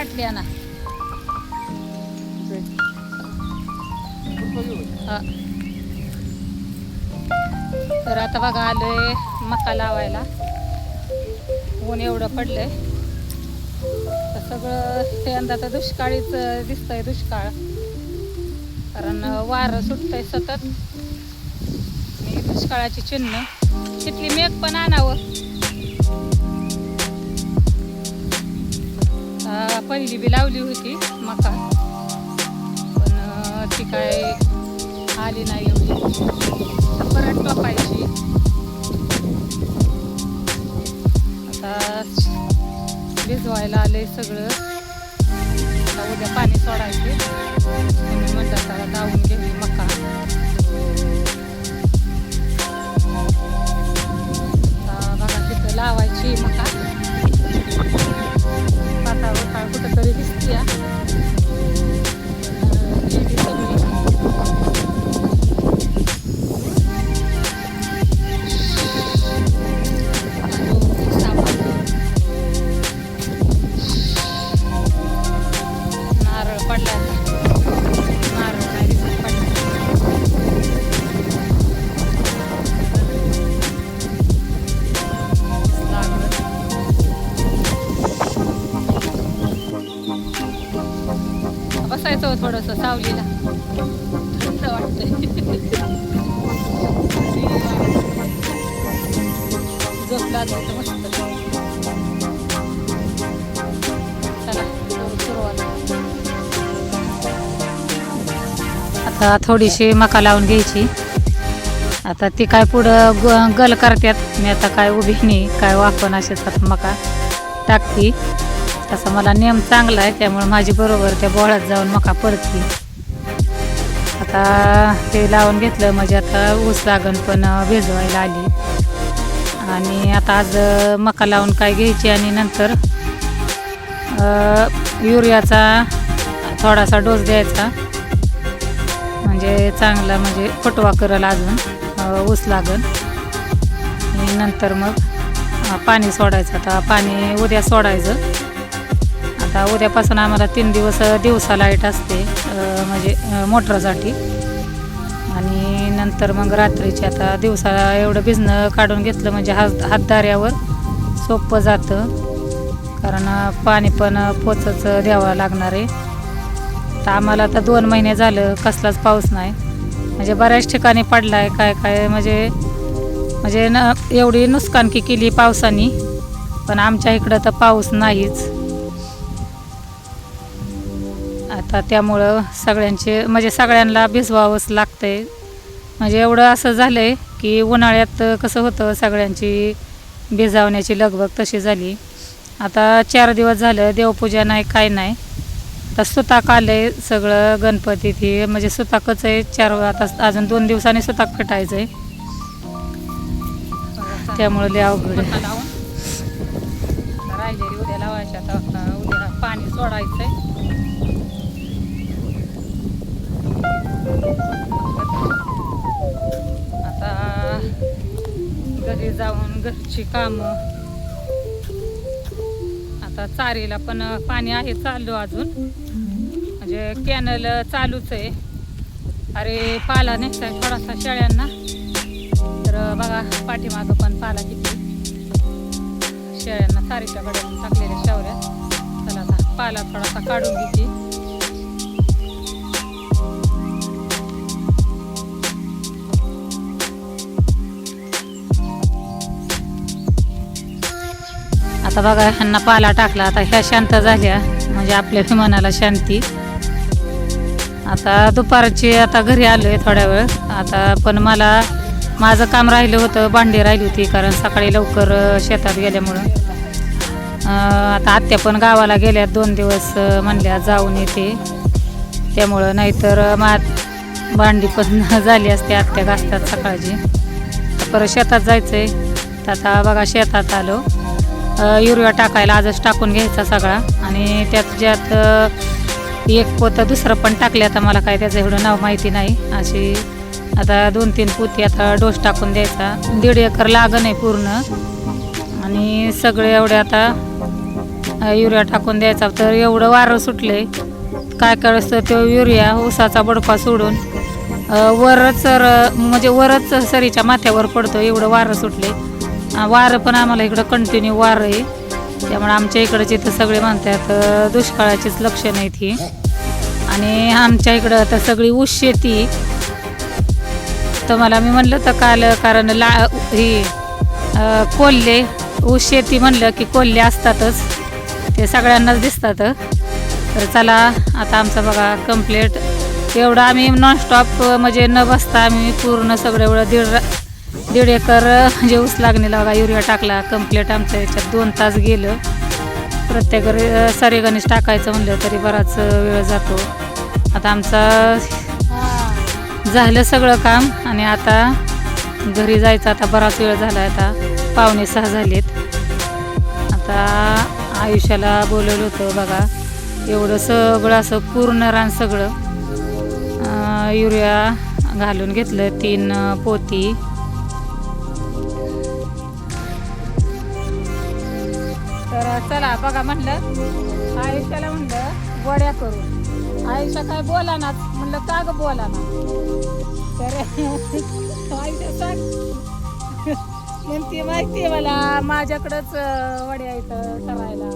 बाटली आणा. तर आता बघा आलोय मका लावायला. ऊन एवढं पडलंय. तर सगळं ते यंदा तर दुष्काळीच दिसतंय दुष्काळ. कारण वारं सुटतंय सतत. दुष्काळाची चिन्ह. तिथली मेघ पण आणावं. पहिली बी लावली होती मका. पण ती काय आली नाही एवढी. तर परत टोपायची आता भिजवायला आले सगळं. आता उद्या पाणी सोडायचे. बसायचं सावलीला. थंड वाटतंय. झोपला लागायचं मस्त. चला सुरुवात. आता थोडीशी मका लावून घ्यायची. आता ती काय पुढं ग- गल करतात मी आता काय उभी नाही काय वापन असे मका टाकती. तसा मला नियम चांगला आहे त्यामुळे माझी बरोबर त्या बोळात जाऊन मका पडती आता ते लावून घेतलं म्हणजे आता ऊस लागण पण भिजवायला आली. आणि आता आज मका लावून काय घ्यायची आणि नंतर युरियाचा थोडासा डोस द्यायचा. म्हणजे चांगला म्हणजे पटवा करल अजून ऊस लागन आणि नंतर मग पाणी सोडायचं. आता पाणी उद्या सोडायचं. आता उद्यापासून आम्हाला तीन दिवस दिवसा लाइट असते म्हणजे मोटरसाठी. आणि नंतर मग रात्रीची आता दिवसाला एवढं भिजणं काढून घेतलं म्हणजे हात हातदाऱ्यावर सोपं जातं. कारण पाणी पण पोचच द्यावं लागणार आहे. तर आम्हाला आता दोन महिने झालं कसलाच पाऊस नाही. म्हणजे बऱ्याच ठिकाणी पडला आहे काय काय म्हणजे म्हणजे न एवढी नुकसानकी केली पावसाने. पण आमच्या इकडं तर पाऊस नाहीच. आता त्यामुळं सगळ्यांचे म्हणजे सगळ्यांना भिजवावंच लागतंय. म्हणजे एवढं असं झालं आहे की उन्हाळ्यात कसं होतं सगळ्यांची भिजावण्याची लगबग तशी झाली. आता चार दिवस झालं देवपूजा नाही काय नाही. आता सुताक आलं आहे सगळं गणपती ती म्हणजे सुताकच आहे चार आता अजून दोन दिवसांनी सुताक कटायचं आहे त्यामुळे लय अवघड आहे. राहिलेली उद्या लावायच्या आता उद्या पाणी आहे आता घरी जाऊन घरची कामं. आता चारीला पण पाणी आहे चालू अजून. म्हणजे कॅनल चालूच आहे. अरे पाला नेसाय थोडासा शेळ्यांना. तर बघा पाठीमागं पण पाला किती. शेळ्यांना चारीच्या गड्यातून टाकलेल्या शेवऱ्या. चला आता पाला थोडासा काढून घेते. आता बघा ह्यांना पाला टाकला. आता ह्या शांत झाल्या. म्हणजे आपल्या विमानाला मनाला शांती. आता दुपारची आता घरी आलोय थोड्या वेळ. आता पण मला माझं काम राहिलं होतं भांडी राहिली होती कारण सकाळी लवकर शेतात गेल्यामुळं. आता आत्या पण गावाला गेल्या दोन दिवस म्हणल्या जाऊन येते. त्यामुळं नाहीतर मा भांडी पण झाली असते आत्या घासतात सकाळची. परत शेतात जायचं आहे तर आता बघा शेतात आलो. युरिया टाकायला आजच टाकून घ्यायचा सगळा. आणि त्यात ज्यात एक पोतं दुसरं पण टाकले आता मला काय त्याचं एवढं नाव माहिती नाही. अशी आता दोन तीन पोती आता डोस टाकून द्यायचा. दीड एकर लागण आहे पूर्ण. आणि सगळे एवढे आता युरिया टाकून द्यायचा. तर एवढं वारं सुटले काय करायचं तो युरिया ऊसाचा बडका सोडून वरच म्हणजे वरच सरीच्या माथ्यावर पडतो एवढं वारं सुटले वारं पण आम्हाला इकडं कंटिन्यू वारं आहे. त्यामुळे आमच्या इकडचे तर सगळे म्हणतात दुष्काळाचीच लक्षणं आहेत ही. आणि आमच्या इकडं आता सगळी ऊस शेती. तर मला मी म्हणलं तर काल कारण ला ही कोल्हे ऊस शेती म्हणलं की कोल्हे असतातच. ते सगळ्यांनाच दिसतात. तर चला आता आमचं बघा कंप्लीट एवढं आम्ही नॉनस्टॉप म्हणजे न बसता आम्ही पूर्ण सगळं एवढं दीड रा- दीड एकर म्हणजे ऊस लागणीला बघा युरिया टाकला कंप्लीट आमच्या याच्यात दोन तास गेलं. प्रत्येक रे- सरी गणेश टाकायचं म्हणलं तरी बराच वेळ जातो. आता आमचा झालं सगळं काम आणि आता घरी जायचं आता बराच वेळ झाला आता पाहुणे सहा झालेत. आता आयुष्याला बोलवलं होतं बघा एवढं सगळं असं पूर्ण रान सगळं. युरिया घालून घेतलं तीन पोती. तर चला बघा म्हणलं. आयुष्याला म्हणलं वड्या करू आयुष्या काय बोला ना म्हणलं का ग बोला ना तर आयुष्या सांग. म्हणते आहे मला माझ्याकडंच वड्या इथं करायला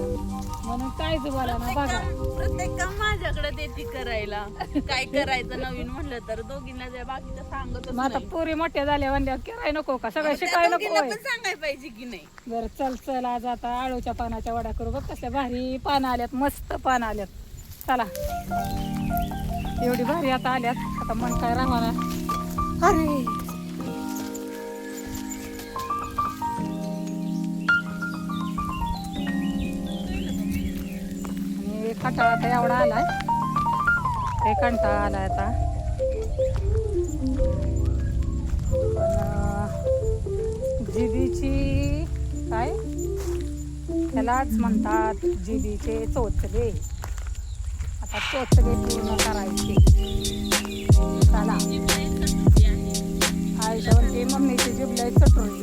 म्हणून कायच बोला ना बघा. प्रत्येक काम माझ्याकडे देते करायला. काय करायचं नवीन म्हणलं तर दोघींना जे बाकीचं सांगतच मग आता. पुरी मोठ्या झाल्या म्हणल्यावर कराय नको का? सगळं शिकाय नको होय. सांगायला पाहिजे की नाही. बरं चल चल आज आता आळूच्या पानाच्या वड्या करू बघ कसल्या भारी पानं आल्यात मस्त पानं आल्यात. चला. एवढी भारी आता आल्यात. आता मन काय राहणार अरे! कंटाळा आता एवढा आलाय. ते कंटाळा आलाय आता. पण जिबीची काय? त्यालाच म्हणतात जिबीचे चोचले. आता चोचले पूर्ण करायचे. चला. आयुष्यावरती मम्मीची जिबलाई चटोरी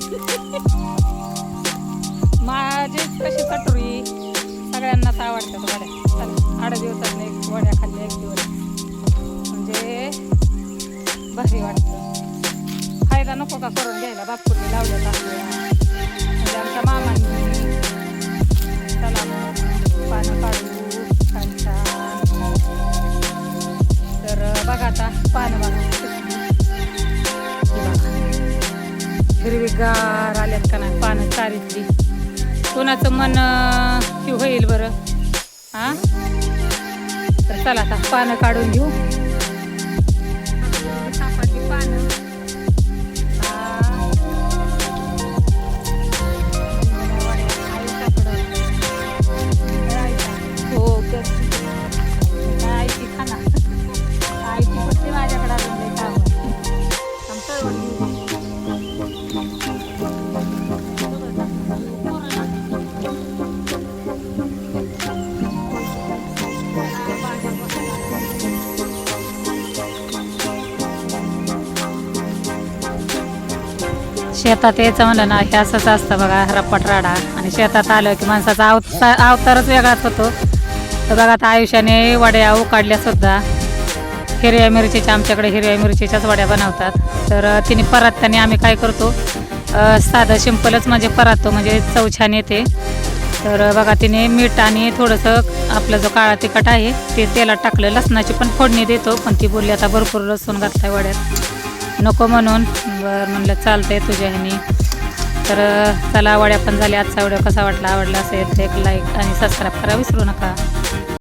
माझीच कशी चटोरी सगळ्यांनाच आवडतात बऱ्या फायदा करून घ्यायला बापूंनी लावल्यात आपल्या म्हणजे आमच्या मामांनी चला मग पानं काढू छान छान तर बघा आता पानं बघा हिरवीगार आल्यात का नाही पानं चारीतली कोणाचं मन अं, होईल बरं हां तर चला आता पानं काढून घेऊ शेतात यायचं म्हणलं ना हे असंच असतं बघा रप्पट राडा आणि शेतात आलं की माणसाचा अवतार अवतारच वेगळाच होतो. तर बघा आता आयुष्याने वड्या उकाडल्या सुद्धा. हिरव्या मिरचीच्या आमच्याकडे हिरव्या मिरचीच्याच वड्या बनवतात. तर तिने परातताना आम्ही काय करतो साधं सिंपलच म्हणजे परातो म्हणजे चव छान येते. तर बघा तिने मीठ आणि थोडंसं आपलं जो काळा तिखट आहे ते तेलात टाकलं. लसणाची पण फोडणी देतो पण ती बोलली आता भरपूर लसूण घातलाय वड्यात. नको म्हणून. बरं म्हणलं चालतंय तुझ्या ह्यानी. तर चला आवड्या पण झाल्या आजचा व्हिडिओ कसा वाटला? आवडला असेल तर एक लाईक आणि सबस्क्राईब करा. विसरू नका.